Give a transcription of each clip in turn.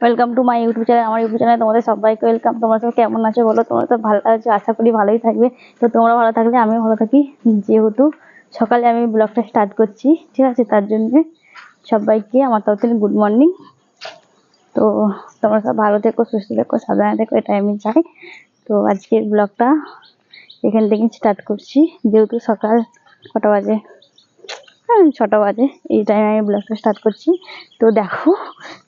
Welcome to my YouTube channel আমার YouTube চ্যানেলে তোমাদের সবাইকে ওয়েলকাম তোমরা সব কেমন আছো বলো? তোমরা তো ভালো আছো, আশা করি ভালোই থাকবে। তো তোমরা ভালো থাকলে আমিও ভালো থাকি। যেহেতু সকালে আমি ব্লগটা স্টার্ট করছি, ঠিক আছে? তার জন্য সবাইকে আমার তরফ থেকে গুড মর্নিং তো তোমরা সব ভালো থেকো, সুস্থ থেকো, সাবধানে থেকো, এটাই আমি চাই। তো আজকের ব্লগটা এখান থেকে স্টার্ট করছি। যেহেতু সকাল কটা বাজে? ছটা বাজে। এই টাইমে আমি ব্লগটা স্টার্ট করছি। তো দেখো,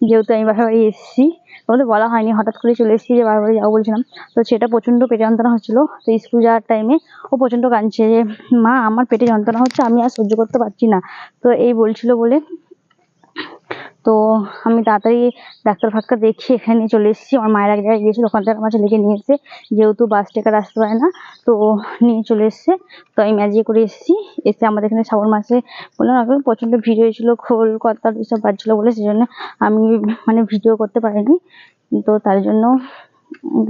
যেহেতু আমি বাসা বাড়ি এসেছি তোমাদের বলা হয়নি, হঠাৎ করে চলে এসেছি যে বাসা বাড়ি যাব বলছিলাম। তো সেটা প্রচণ্ড পেটে যন্ত্রণা হচ্ছিল। তো স্কুল যাওয়ার টাইমে ও প্রচণ্ড কাঁদছে যে, মা, আমার পেটে যন্ত্রণা হচ্ছে, আমি আর সহ্য করতে পারছি না। তো এই বলছিল বলে তো আমি তাড়াতাড়ি ডাক্তার ফাক্তার দেখিয়ে এখানে চলে এসেছি। আমার মায়ের এক জায়গায় গিয়েছিল ওখান থেকে আমার ছেলেকে নিয়ে এসে যেহেতু বাস টেকার আসতে পারে না, তো নিয়ে চলে এসছে। তো আমি ম্যাজিক করে এসেছি। এসে আমাদের এখানে শ্রাবণ মাসে বললাম এখন প্রচণ্ড ভিড় হয়েছিল, খোল কর্তাল এসব বাজছিলো বলে সেই জন্য আমি মানে ভিডিও করতে পারিনি। তো তার জন্য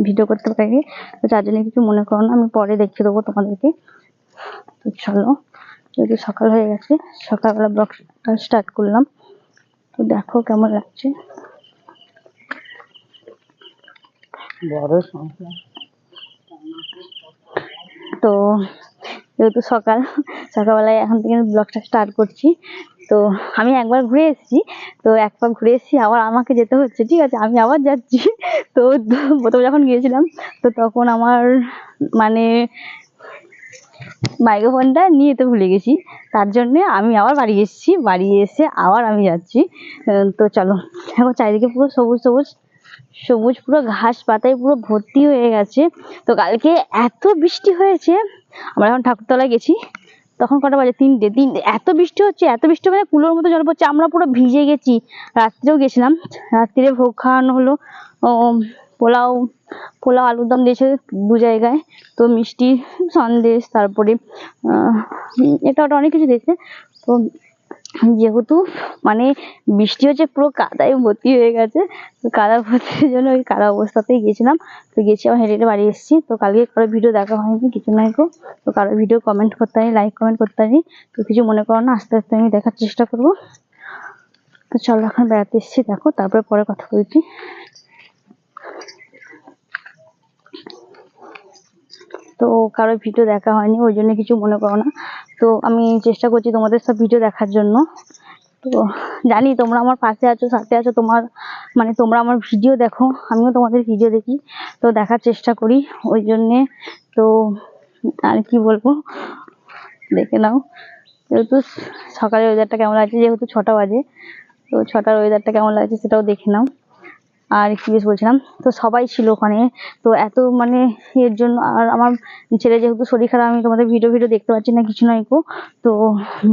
ভিডিও করতে পারিনি। তো তার জন্য কিছু মনে করো না, আমি পরে দেখিয়ে দেবো তোমাদেরকে। তো চলো, যেহেতু সকাল হয়ে গেছে, সকালবেলা ব্লগটা স্টার্ট করলাম। তো দেখো কেমন লাগছে। তো যেহেতু সকাল সকালবেলায় এখন থেকে ব্লগটা স্টার্ট করছি। তো আমি একবার ঘুরে এসেছি তো একবার ঘুরে এসেছি আবার আমাকে যেতে হচ্ছে ঠিক আছে? আমি আবার যাচ্ছি। তো প্রথমে যখন গিয়েছিলাম তো তখন আমার মানে মাইক্রোফোনটা নিয়ে যেতে ভুলে গেছি। তার জন্যে আমি আবার বাড়ি এসেছি। বাড়ি এসে আবার আমি যাচ্ছি। তো চলো। এখন চারিদিকে পুরো সবুজ সবুজ সবুজ পুরো ঘাস পাতায় পুরো ভর্তি হয়ে গেছে। তো কালকে এত বৃষ্টি হয়েছে। আমরা যখন ঠাকুরতলায় গেছি, তখন কটা বাজে? তিনটে। তিনটে এত বৃষ্টি হচ্ছে, এত বৃষ্টি মানে কুলোর মতো জল পড়ছে। আমরা পুরো ভিজে গেছি। রাত্রেও গেছিলাম। রাত্রে ভোগ খাওয়ানো হলো। পোলাও পোলাও, আলুর দম দিয়েছে দু জায়গায়। তো মিষ্টি, সন্দেশ, তারপরে এটা ওটা অনেক কিছু দিয়েছে। তো যেহেতু মানে বৃষ্টি হচ্ছে পুরো কাদায় ভর্তি হয়ে গেছে, তো কাদা ভর্তির জন্য ওই কাদা অবস্থাতেই গেছিলাম তো গেছি আবার হেঁটে হেঁটে বাড়ি এসেছি। তো কালকে কারও ভিডিও দেখা হয়নি, কিছু নাই গো। তো কারও ভিডিও কমেন্ট করতে পারি লাইক কমেন্ট করতে পারি তো কিছু মনে করো না, আস্তে আস্তে আমি দেখার চেষ্টা করব। তো চলো এখন বেড়াতে এসেছি, দেখো, তারপরে পরে কথা বলছি। তো কারও ভিডিও দেখা হয়নি, ওই জন্য কিছু মনে করো না। তো আমি চেষ্টা করছি তোমাদের সব ভিডিও দেখার জন্য। তো জানি তোমরা আমার পাশে আছো, সাথে আছো, তোমার মানে তোমরা আমার ভিডিও দেখো, আমিও তোমাদের ভিডিও দেখি। তো দেখার চেষ্টা করি, ওই জন্যে তো আর কি বলব, দেখে নাও। যেহেতু সকালের ওয়েদারটা কেমন লাগছে, যেহেতু ছটা বাজে, তো ছটার ওয়েদারটা কেমন লাগছে সেটাও দেখে নাও। আর কি বেশ বলছিলাম, তো সবাই ছিল ওখানে, তো এত মানে এর জন্য আর আমার ছেলে যেহেতু শরীর খারাপ, আমি তোমাদের ভিডিও ভিডিও দেখতে পাচ্ছি না, কিছু নয় গো, তো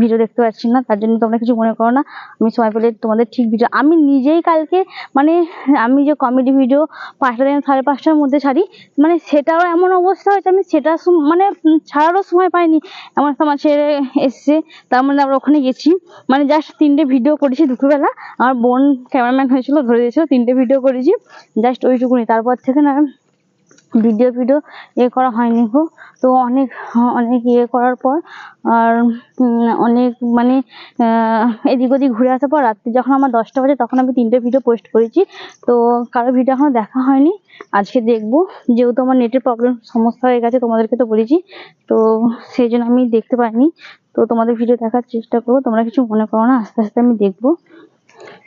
ভিডিও দেখতে পাচ্ছি না, তার জন্য তোমরা কিছু মনে করো না, আমি সময় পেলে তোমাদের ঠিক ভিডিও আমি নিজেই কালকে মানে আমি যে কমেডি ভিডিও পাঁচটা থেকে সাড়ে পাঁচটার মধ্যে ছাড়ি মানে সেটাও এমন অবস্থা হয়েছে, আমি সেটা মানে ছাড়ারও সময় পাইনি এমন একটা আমার ছেলে এসছে, তার মধ্যে আমরা ওখানে গেছি মানে জাস্ট তিনটে ভিডিও করেছি দুপুরবেলা, আমার বোন ক্যামেরাম্যান হয়েছিল, ধরে দিয়েছিল, তিনটে ভিডিও করেছি। জাস্ট ওইটুকুনি। তারপর থেকে না ভিডিও ভিডিও ইয়ে করা হয়নি গো। তো অনেক অনেক ইয়ে করার পর আর অনেক মানে এদিক ওদিক ঘুরে আসার পর রাত্রি যখন আমার দশটা বাজে তখন আমি তিনটে ভিডিও পোস্ট করেছি। তো কারও ভিডিও এখনও দেখা হয়নি। আজকে দেখব। যেহেতু আমার নেটের প্রবলেম সমস্যা হয়ে গেছে, তোমাদেরকে তো বলেছি। তো সেই জন্য আমি দেখতে পাইনি। তো তোমাদের ভিডিও দেখার চেষ্টা করব। তোমরা কিছু মনে করো না। আস্তে আস্তে আমি দেখব।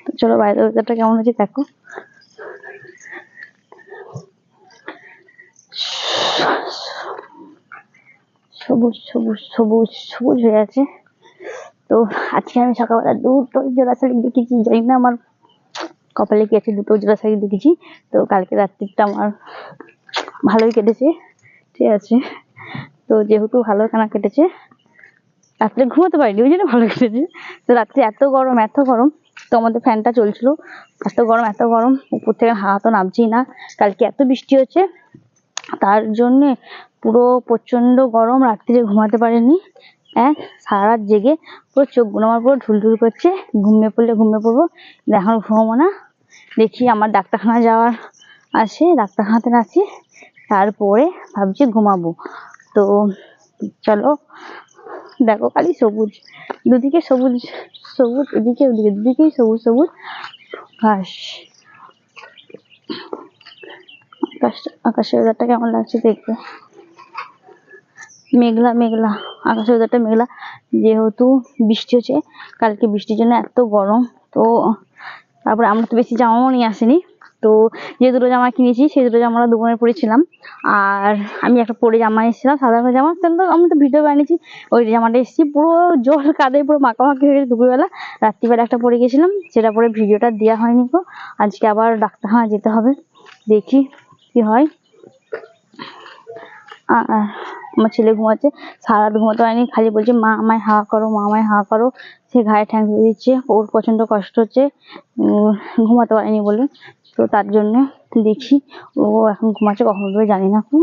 তো চলো বাইরের ওয়েদারটা কেমন হচ্ছে দেখো। সবুজ সবুজ সবুজ সবুজ হয়ে আছে। তো আজকে আমি সকালবেলা দুটো জোড়া শাড়ি দেখেছি, জানি না আমার কপালে কি আছে দুটো জোড়া শাড়ি দেখেছি। তো কালকে রাত্রিটা আমার ভালোই কেটেছে, ঠিক আছে। তো যেহেতু ভালো খানা কেটেছে, রাত্রে ঘুমোতে পারিনি, ওই জন্য ভালো কেটেছে। তো রাত্রে এত গরম এত গরম, তো আমাদের ফ্যানটা চলছিল। এত গরম এত গরম, উপর থেকে হাওয়া তো নামছেই না। কালকে এত বৃষ্টি হচ্ছে তার জন্যে পুরো প্রচণ্ড গরম, রাত্রিরে ঘুমাতে পারিনি। এক সারা রাত জেগে পুরো চোখগুলো আমার পুরো ঢুলঢুল করছে, ঘুমিয়ে পড়লে ঘুমিয়ে পড়ব। এখন ঘুমাবো না। দেখি আমার ডাক্তারখানা যাওয়ার আছে, ডাক্তারখানাতে আছি। তারপরে ভাবছি ঘুমাবো। তো চলো, দেখো খালি সবুজ। দুদিকে সবুজ সবুজ, এদিকে ওদিকে, দুদিকেই সবুজ সবুজ। ঘাস আকাশের ওয়েদারটা কেমন লাগছে দেখবে। মেঘলা মেঘলা। আকাশের ওয়েদারটা মেঘলা। যেহেতু বৃষ্টি হচ্ছে, কালকে বৃষ্টির জন্য এত গরম, তো তারপরে আমরা তো বেশি জামাও নিয়ে আসিনি। তো যে দুটো জামা কিনেছি, সেই দুটো জামা আমরা দোকানে পরেছিলাম। আর আমি একটা পরে জামা এসেছিলাম সাদা রঙের জামা। সেটা তো আমি তো ভিডিও বানিয়েছি, ওই জামাটা এসেছি, পুরো জল কাদে পুরো মাখামাখি হয়ে গেছে দুপুরবেলা। রাত্রিবেলা একটা পরে গেছিলাম, সেটা পরে ভিডিওটা দেওয়া হয়নি গো। আজকে আবার ডাক্তার ডাক্তারখানা যেতে হবে। দেখি। কি হয়? আমার ছেলে ঘুমাচ্ছে সারা রাত ঘুমাতে পারেনি, খালি বলছে, মা, আমায় হাওয়া করো, মা, আমায় হাওয়া করো। সে ঘাড়ে ঠ্যাং দিচ্ছে, ওর প্রচণ্ড কষ্ট হচ্ছে ঘুমাতে পারেনি বলে। তো তার জন্য দেখি, ও এখন ঘুমাচ্ছে, কখন উঠবে জানি না খুব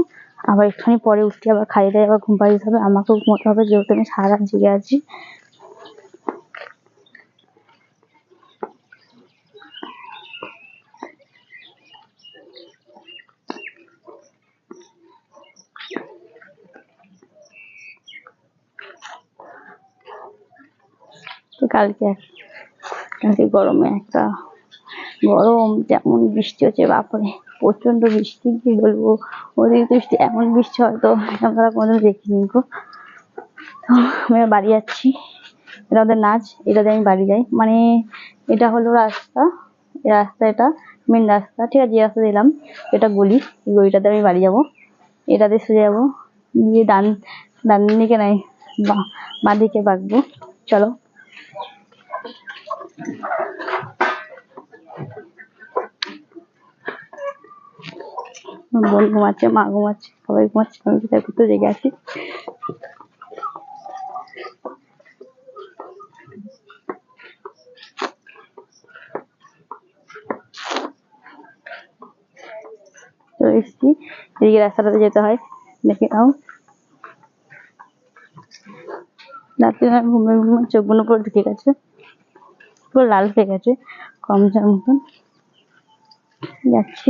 আবার একটুখানি পরে উঠে আবার খাইয়ে দিয়ে, আবার ঘুম পাড়িয়ে দিতে হবে, আমাকেও ঘুমোতে হবে, যেহেতু আমি সারা রাত জেগে আছি। তো কালকে। কালকে গরমে একটা গরম, যেমন বৃষ্টি হচ্ছে, বাপরে প্রচণ্ড বৃষ্টি, কি বলব? ওদিকে বৃষ্টি, এমন বৃষ্টি হয় তো আমরা কোনোদিন দেখিনি গো। তো বাড়ি যাচ্ছি। এটা ওদের নাচ এটাতে আমি বাড়ি যাই। মানে এটা হলো রাস্তা, এই রাস্তা এটা মেন রাস্তা। ঠিক আছে, যে রাস্তা দিলাম এটা গলি, এই গলিটাতে আমি বাড়ি যাব। এটাতে সোজা যাব। গিয়ে ডান ডান দিকে নাই বা- দিকে বাঁকবো। চলো। বোন ঘুমাচ্ছে, মা ঘুমাচ্ছে, সবাই ঘুমাচ্ছে, আমি কোথায় করতে জেগে আছি। চলে এসেছি, এদিকে রাস্তাটাতে যেতে হয়, দেখে নাও। রাত্রে ঘুমে ঘুমে চোখগুলো পুরো ঢুকে গেছে। পুরো লাল হয়ে গেছে, কম যার মতন। যাচ্ছি।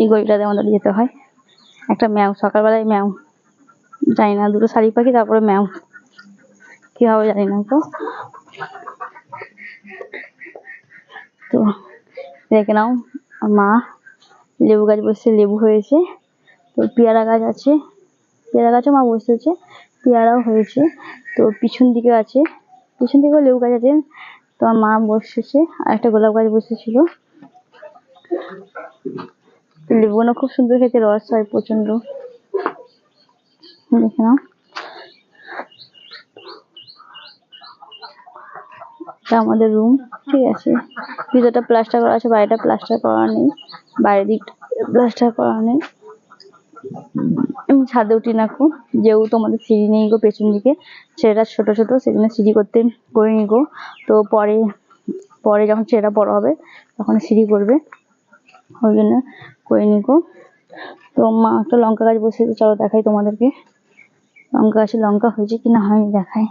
এই গলিটাতে আমাদের যেতে হয়। একটা ম্যাও সকালবেলায় ম্যাও জানি না, দুটো শালিক পাখি, তারপরে ম্যাও কি হবে জানি না তো। তো দেখে নাও, মা লেবু গাছ বসে লেবু হয়েছে। তো পেয়ারা গাছ আছে। পেয়ারা গাছও মা বসেছে পেয়ারাও হয়েছে। তো পিছন দিকে আছে, পিছন দিকেও লেবু গাছ আছে। তো আমার মা বসেছে, আর একটা গোলাপ গাছ বসেছিল। লেবুগুলো খুব সুন্দর খেতে, রস হয় প্রচণ্ড দেখে নাও। আমাদের রুম ঠিক আছে। ভিতরটা প্লাস্টার করা আছে বাইরেটা প্লাস্টার করা নেই বাইরের দিকটা প্লাস্টার করা নেই। আমি ছাদে উঠি না খুব। যেহেতু আমাদের সিঁড়ি নেই গো পেছন দিকে ছেলেটা ছোট ছোট, সেজন্য সিঁড়ি করতে করিনি গো। তো পরে পরে যখন ছেলেটা বড় হবে, তখন সিঁড়ি করবে। ওই জন্য করিনি গো। তো মা, একটা লঙ্কা গাছ বসিয়েছে চলো দেখাই তোমাদেরকে। লঙ্কা গাছে লঙ্কা হয়েছে কি না হয়নি দেখাই।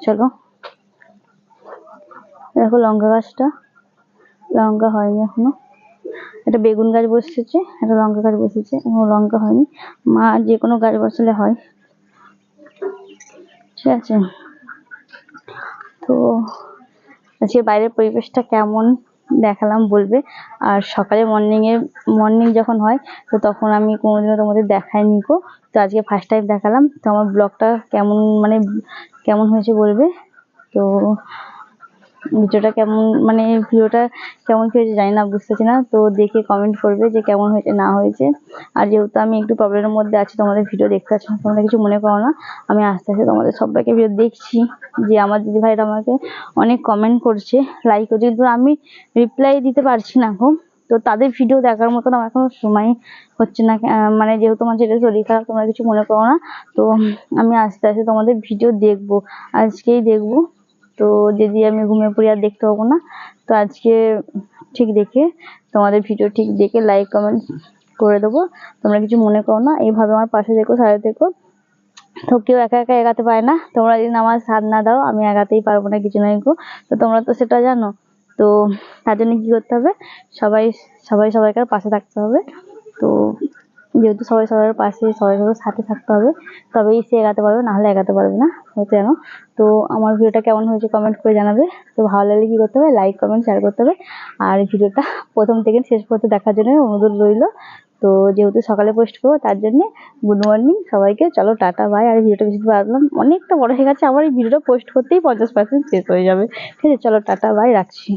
চলো। দেখো লঙ্কা গাছটা। লঙ্কা হয়নি এখনও। একটা বেগুন গাছ বসেছে, একটা লঙ্কা গাছ বসেছে, এখনও লঙ্কা হয়নি। মা যে কোনো গাছ বসালে হয়। ঠিক আছে? তো আজকে বাইরের পরিবেশটা কেমন দেখালাম বলবে। আর সকালে মর্নিং এ মর্নিং যখন হয়, তো তখন আমি কোনোদিনও তোমাদের দেখাইনি গো। তো আজকে ফার্স্ট টাইম দেখালাম। তো আমার ব্লগটা কেমন মানে কেমন হয়েছে বলবে? তো ভিডিওটা কেমন মানে ভিডিওটা কেমন হয়েছে জানি না বুঝতেছি না। তো দেখে কমেন্ট করবে যে কেমন হয়েছে, না হয়েছে। আর যেহেতু আমি একটু প্রবলেমের মধ্যে আছি, তোমাদের ভিডিও দেখতে পাচ্ছ না, তোমরা কিছু মনে করো না। আমি আস্তে আস্তে তোমাদের সবাইকে ভিডিও দেখছি যে আমার দিদি ভাইরা আমাকে অনেক কমেন্ট করছে লাইক করছে। কিন্তু আমি রিপ্লাই দিতে পারছি না এখন তো তাদের ভিডিও দেখার মতন আমার এখনও সময় হচ্ছে না মানে যেহেতু আমার ছেলের শরীর খারাপ, তোমরা কিছু মনে করো না। তো আমি আস্তে আস্তে তোমাদের ভিডিও দেখব, আজকেই দেখব। তো যদি আমি ঘুমিয়ে পড়ি আর দেখতে পাবো না, তো আজকে ঠিক দেখে, তোমাদের ভিডিও ঠিক দেখে লাইক কমেন্ট করে দেবো। তোমরা কিছু মনে করো না, এইভাবে আমার পাশে দেখো সাথে দেখো তো কেউ একা একা এগাতে পারে না, তোমরা যদি আমার সাথ না দাও, আমি এগাতেই পারব না, কিছু নয় তো তোমরা তো সেটা জানো, তো তার জন্য কি করতে হবে, সবাই সবাই সবাইকার পাশে থাকতে হবে। তো যেহেতু সবাই সবার পাশে, সবাই সবার সাথে থাকতে হবে, তবেই সে এগাতে পারবে নাহলে এগাতে পারবে না, হয়তো জানো তো আমার ভিডিওটা কেমন হয়েছে কমেন্ট করে জানাবে। তো ভালো লাগলে কী করতে হবে লাইক কমেন্ট শেয়ার করতে হবে। আর ভিডিওটা প্রথম থেকে শেষ পর্যন্ত দেখার জন্য অনুরোধ রইল। তো যেহেতু সকালে পোস্ট করব, তার জন্যে গুড মর্নিং সবাইকে। চলো, টাটা বাই আর ভিডিওটা বেশি বাড়লাম অনেকটা বড় হয়ে গেছে, আমার এই ভিডিওটা পোস্ট করতেই পঞ্চাশ পার্সেন্ট শেষ হয়ে যাবে। ঠিক আছে, চলো, টাটা বাই রাখছি।